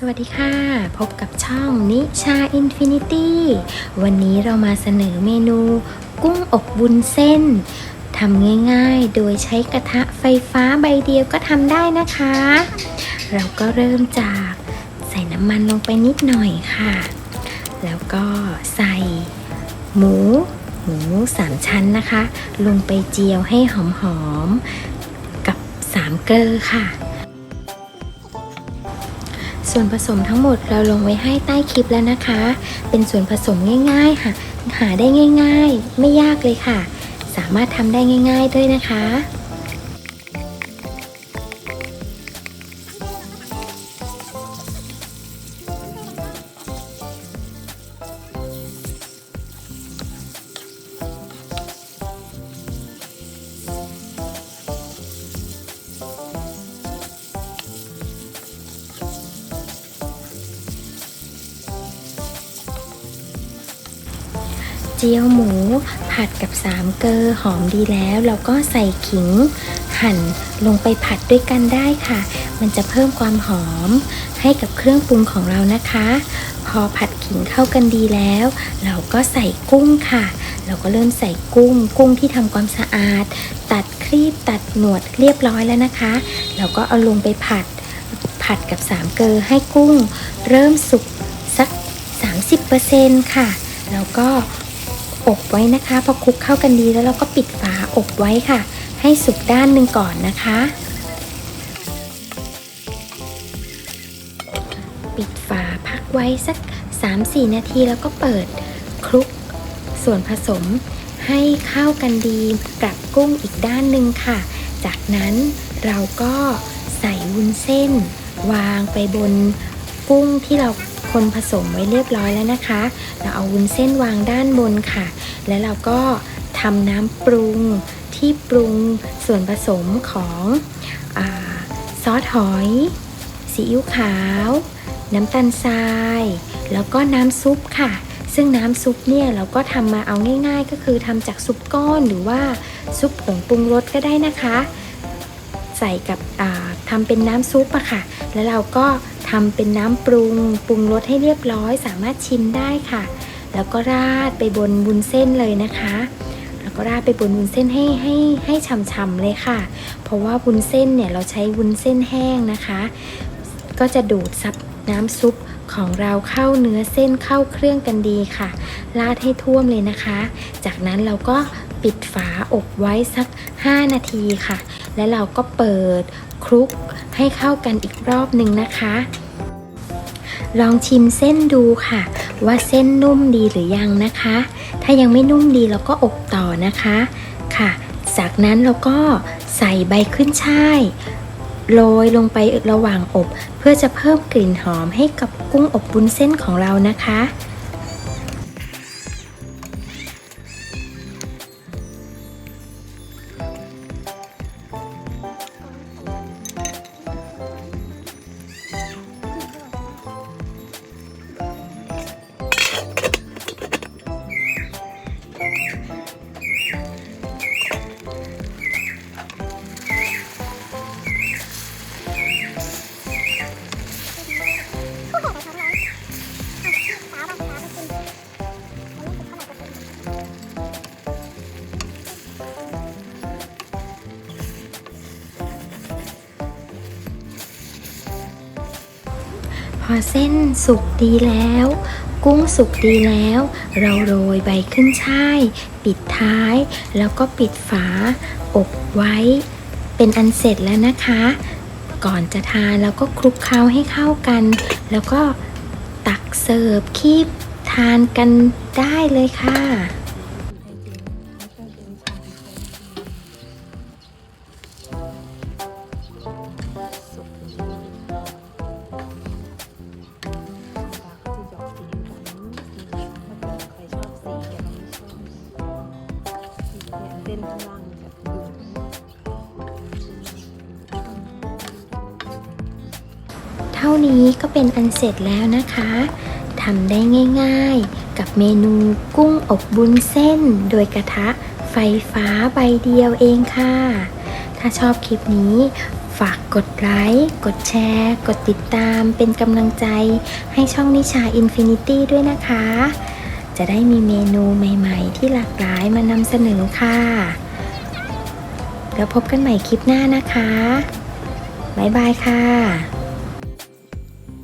สวัสดีค่ะ พบกับช่องนิชาอินฟินิตี้วันนี้เรามาเสนอเมนู กุ้งอบบุญเส้นทำง่ายๆ โดยใช้กระทะไฟฟ้าใบเดียวก็ทำได้นะคะ เราก็เริ่มจากใส่น้ำมันลงไปนิดหน่อยค่ะ แล้วก็ใส่ หมู หมูสามชั้นนะคะ ลงไปเจียวให้หอมๆ กับสามเกลือค่ะ ส่วนผสมทั้งหมดเราลงไว้ให้ใต้คลิปแล้วนะคะ เป็นส่วนผสมง่ายๆค่ะ หาได้ง่ายๆ ไม่ยากเลยค่ะ สามารถทำได้ง่าย ๆด้วยนะคะ เจียวหมู ผัดกับสามเกลอหอมดีแล้ว เราก็ใส่ขิง หั่นลงไปผัดด้วยกันได้ค่ะ มันจะเพิ่มความหอม ให้กับเครื่องปรุงของเรานะคะ พอผัดขิงเข้ากันดีแล้ว เราก็ใส่กุ้งค่ะ เราก็เริ่มใส่กุ้ง กุ้งที่ทำความสะอาด ตัดครีบตัดหนวดเรียบร้อยแล้วนะคะ เราก็เอาลงไปผัด ผัดกับสามเกลอให้กุ้ง เริ่มสุกสัก 30%ค่ะแล้วก็ อบไว้นะคะ พอคลุกเข้ากันดีแล้วเราก็ปิดฝาอบไว้ค่ะ ให้สุกด้านหนึ่งก่อนนะคะ ปิดฝาพักไว้สัก 3-4 นาทีแล้วก็เปิดคลุกส่วนผสมให้เข้ากันดีกับกุ้งอีกด้านหนึ่งค่ะ จากนั้นเราก็ใส่วุ้นเส้น วางไปบนกุ้งที่เรา คนผสมไว้เรียบร้อยแล้วนะคะ เราเอาวุ้นเส้นวางด้านบนค่ะ แล้วเราก็ทำน้ำปรุงที่ปรุงส่วนผสมของอซอสหอย ซีอิ๊วขาว น้ำตาลทราย แล้วก็น้ำซุปค่ะ ซึ่งน้ำซุปเนี่ยเราก็ทำมาเอาง่าย ๆ ก็คือทำจากซุปก้อนหรือว่าซุปผงปรุงรสก็ได้นะคะ ใส่กับทำเป็นน้ำซุปอะค่ะ แล้วเราก็ ทำเป็นน้ำปรุง ปรุงรสให้เรียบร้อย สามารถชิมได้ค่ะ แล้วก็ราดไปบนวุ้นเส้นเลยนะคะ แล้วก็ราดไปบนวุ้นเส้นให้ให้ให้ฉ่ำๆเลยค่ะ เพราะว่าวุ้นเส้นเนี่ยเราใช้วุ้นเส้นแห้งนะคะ ก็จะดูดซับน้ำซุปของเราเข้าเนื้อเส้นเข้าเครื่องกันดีค่ะ ราดให้ท่วมเลยนะคะ จากนั้นเราก็ปิดฝาอบไว้สัก 5 นาทีค่ะ แล้วเราก็เปิดคลุก ให้เข้ากันอีกรอบหนึ่งนะคะ ลองชิมเส้นดูค่ะ ว่าเส้นนุ่มดีหรือยังนะคะ ถ้ายังไม่นุ่มดีเราก็อบต่อนะคะค่ะ จากนั้นเราก็ใส่ใบขึ้นช่ายโรยลงไประหว่างอบ เพื่อจะเพิ่มกลิ่นหอมให้กับกุ้งอบบุ้นเส้นของเรานะคะ อเส้นสุกดีแล้ว กุ้งสุกดีแล้ว เราโรยใบขึ้นช่าย ปิดท้าย แล้วก็ปิดฝา อบไว้ เป็นอันเสร็จแล้วนะคะ ก่อนจะทานเราก็คลุกเคล้าให้เข้ากัน แล้วก็ตักเสิร์ฟคีบทานกันได้เลยค่ะ เส้นข้างล่างแบบเท่านี้ก็เป็นอันเสร็จแล้วนะคะทำได้ง่ายๆ กับเมนูกุ้งอบบุญเส้น โดยกระทะไฟฟ้าใบเดียวเองค่ะ ถ้าชอบคลิปนี้ ฝากกดไลค์ กดแชร์ กดติดตามเป็นกำลังใจให้ช่องนิชาอินฟินิตี้ด้วยนะคะ จะได้มีเมนูใหม่ ๆ ที่หลากหลายมานำเสนอค่ะ แล้วพบกันใหม่คลิปหน้านะคะ บ๊ายบายค่ะ